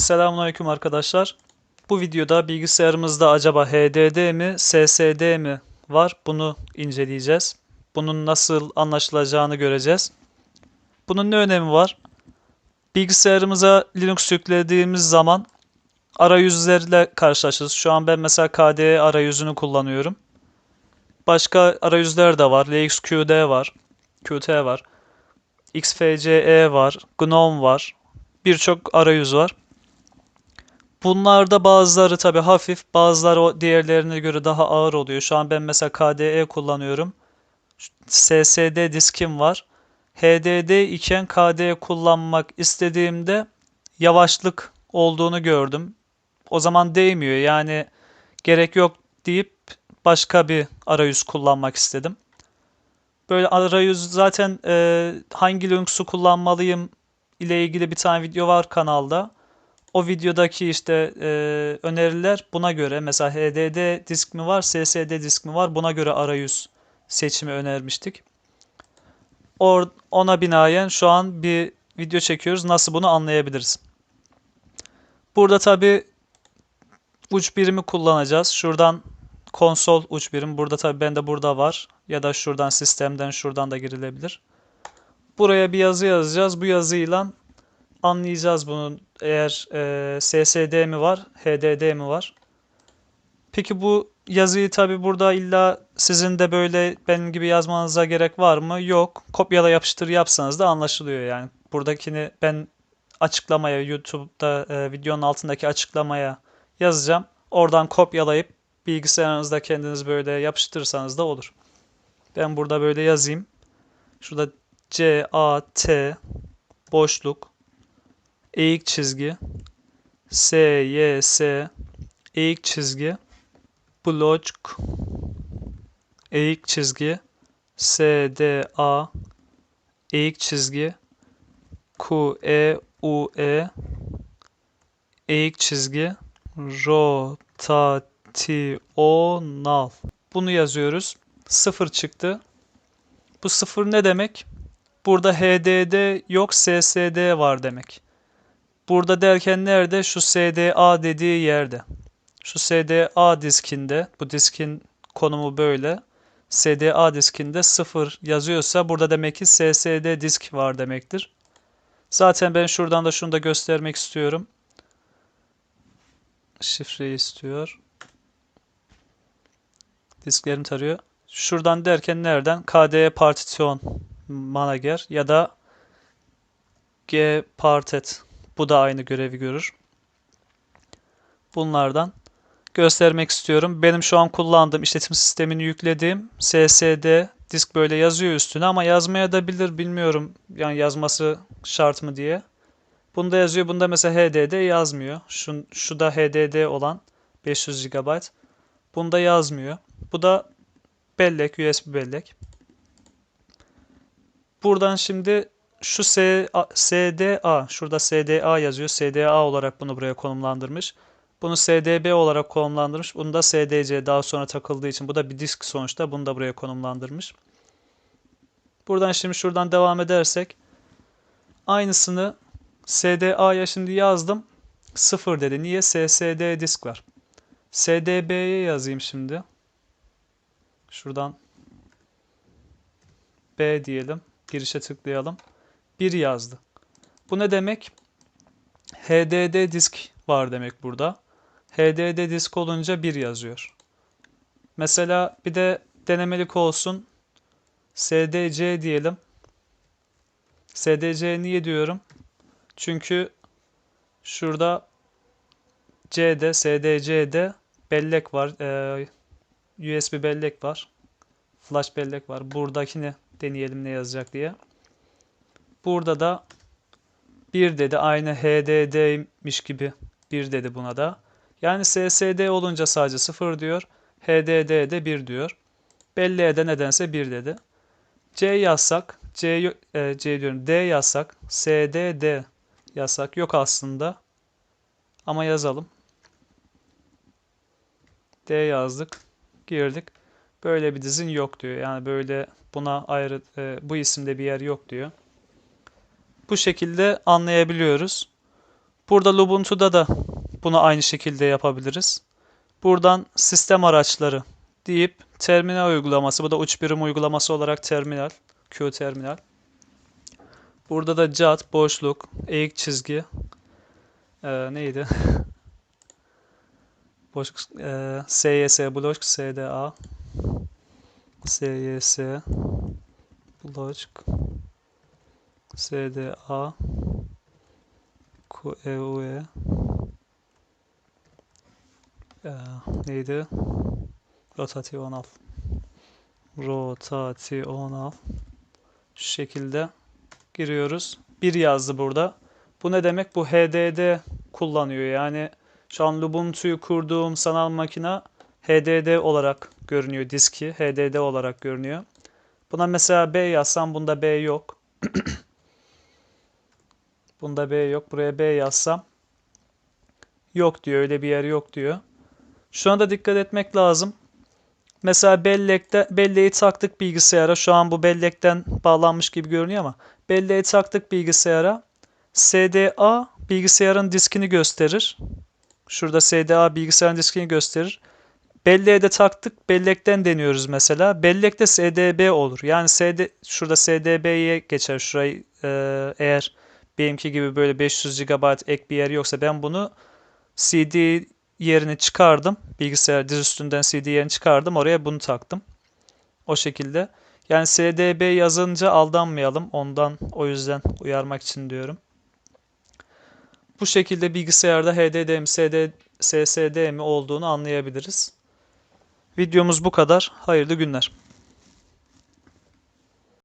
Selamünaleyküm arkadaşlar. Bu videoda bilgisayarımızda acaba HDD mi, SSD mi var? Bunu inceleyeceğiz. Bunun nasıl anlaşılacağını göreceğiz. Bunun ne önemi var? Bilgisayarımıza Linux yüklediğimiz zaman arayüzlerle karşılaşırız. Şu an ben mesela KDE arayüzünü kullanıyorum. Başka arayüzler de var. LXQD var. Qt var. XFCE var. GNOME var. Birçok arayüz var. Bunlarda bazıları tabii hafif, bazıları diğerlerine göre daha ağır oluyor. Şu an ben mesela KDE kullanıyorum. SSD diskim var. HDD iken KDE kullanmak istediğimde yavaşlık olduğunu gördüm. O zaman değmiyor. Yani gerek yok deyip başka bir arayüz kullanmak istedim. Böyle arayüz zaten e, hangi Linux'u kullanmalıyım ile ilgili bir tane video var kanalda. O videodaki işte e, öneriler buna göre mesela HDD disk mi var, SSD disk mi var buna göre arayüz seçimi önermiştik. Or, ona binaen şu an bir video çekiyoruz. Nasıl bunu anlayabiliriz? Burada tabi uç birimi kullanacağız. Şuradan konsol uç birim. Burada tabi bende burada var. Ya da şuradan sistemden şuradan da girilebilir. Buraya bir yazı yazacağız. Bu yazıyla anlayacağız bunun eğer e, SSD mi var, HDD mi var. Peki bu yazıyı tabi burada illa sizin de böyle benim gibi yazmanıza gerek var mı? Yok. Kopyala yapıştır yapsanız da anlaşılıyor yani. Buradakini ben açıklamaya YouTube'da e, videonun altındaki açıklamaya yazacağım. Oradan kopyalayıp bilgisayarınızda kendiniz böyle yapıştırırsanız da olur. Ben burada böyle yazayım. Şurada C A T boşluk eğik çizgi S Y S eğik çizgi blok eğik çizgi S D A eğik çizgi Q E U E eğik çizgi rotational bunu yazıyoruz. Sıfır çıktı. Bu sıfır ne demek? Burada HDD yok SSD var demek. Burada derken nerede? Şu SDA dediği yerde. Şu SDA diskinde, bu diskin konumu böyle. SDA diskinde 0 yazıyorsa burada demek ki SSD disk var demektir. Zaten ben şuradan da şunu da göstermek istiyorum. Şifreyi istiyor. Disklerim tarıyor. Şuradan derken nereden? KDE partisyon manager ya da G partet bu da aynı görevi görür. Bunlardan göstermek istiyorum. Benim şu an kullandığım işletim sistemini yüklediğim SSD disk böyle yazıyor üstüne ama yazmaya da bilir bilmiyorum. Yani yazması şart mı diye. Bunda yazıyor. Bunda mesela HDD yazmıyor. Şu, şu da HDD olan 500 GB. Bunda yazmıyor. Bu da bellek, USB bellek. Buradan şimdi şu S, SDA, şurada SDA yazıyor. SDA olarak bunu buraya konumlandırmış. Bunu SDB olarak konumlandırmış. Bunu da SDC daha sonra takıldığı için. Bu da bir disk sonuçta. Bunu da buraya konumlandırmış. Buradan şimdi şuradan devam edersek. Aynısını SDA'ya şimdi yazdım. 0 dedi. Niye? SSD disk var. SDB'ye yazayım şimdi. Şuradan B diyelim. Girişe tıklayalım. 1 yazdı. Bu ne demek? HDD disk var demek burada. HDD disk olunca 1 yazıyor. Mesela bir de denemelik olsun. SDC diyelim. SDC niye diyorum? Çünkü şurada C'de, SDC'de bellek var. Ee, USB bellek var. Flash bellek var. Buradakini deneyelim ne yazacak diye. Burada da 1 dedi. Aynı HDD'miş gibi 1 dedi buna da. Yani SSD olunca sadece 0 diyor. HDD de 1 diyor. Belleğe de nedense 1 dedi. C yazsak, C, e, C diyorum D yazsak, SDD yazsak yok aslında. Ama yazalım. D yazdık. Girdik. Böyle bir dizin yok diyor. Yani böyle buna ayrı e, bu isimde bir yer yok diyor. Bu şekilde anlayabiliyoruz. Burada Ubuntu'da da bunu aynı şekilde yapabiliriz. Buradan sistem araçları deyip terminal uygulaması. Bu da uç birim uygulaması olarak terminal. Q terminal. Burada da cat, boşluk, eğik çizgi. Ee, neydi? Boşluk, e, SYS, blok, SDA. SYS, blok, SDA, QEUE. Ee, neydi? Rotational. Rotational. Şu şekilde giriyoruz. Bir yazdı burada. Bu ne demek? Bu HDD kullanıyor. Yani şu an Ubuntu'yu kurduğum sanal makine HDD olarak görünüyor. Diski HDD olarak görünüyor. Buna mesela B yazsam bunda B yok. bunda B yok. Buraya B yazsam yok diyor. Öyle bir yer yok diyor. Şu anda dikkat etmek lazım. Mesela bellekte belleği taktık bilgisayara. Şu an bu bellekten bağlanmış gibi görünüyor ama belleği taktık bilgisayara. SDA bilgisayarın diskini gösterir. Şurada SDA bilgisayarın diskini gösterir. Belleğe de taktık. Bellekten deniyoruz mesela. Bellekte SDB olur. Yani SD, şurada SDB'ye geçer. Şurayı e, eğer benimki gibi böyle 500 GB ek bir yer yoksa ben bunu CD yerini çıkardım. Bilgisayar diz üstünden CD yerini çıkardım. Oraya bunu taktım. O şekilde. Yani SDB yazınca aldanmayalım. Ondan o yüzden uyarmak için diyorum. Bu şekilde bilgisayarda HDD mi SD, SSD mi olduğunu anlayabiliriz. Videomuz bu kadar. Hayırlı günler.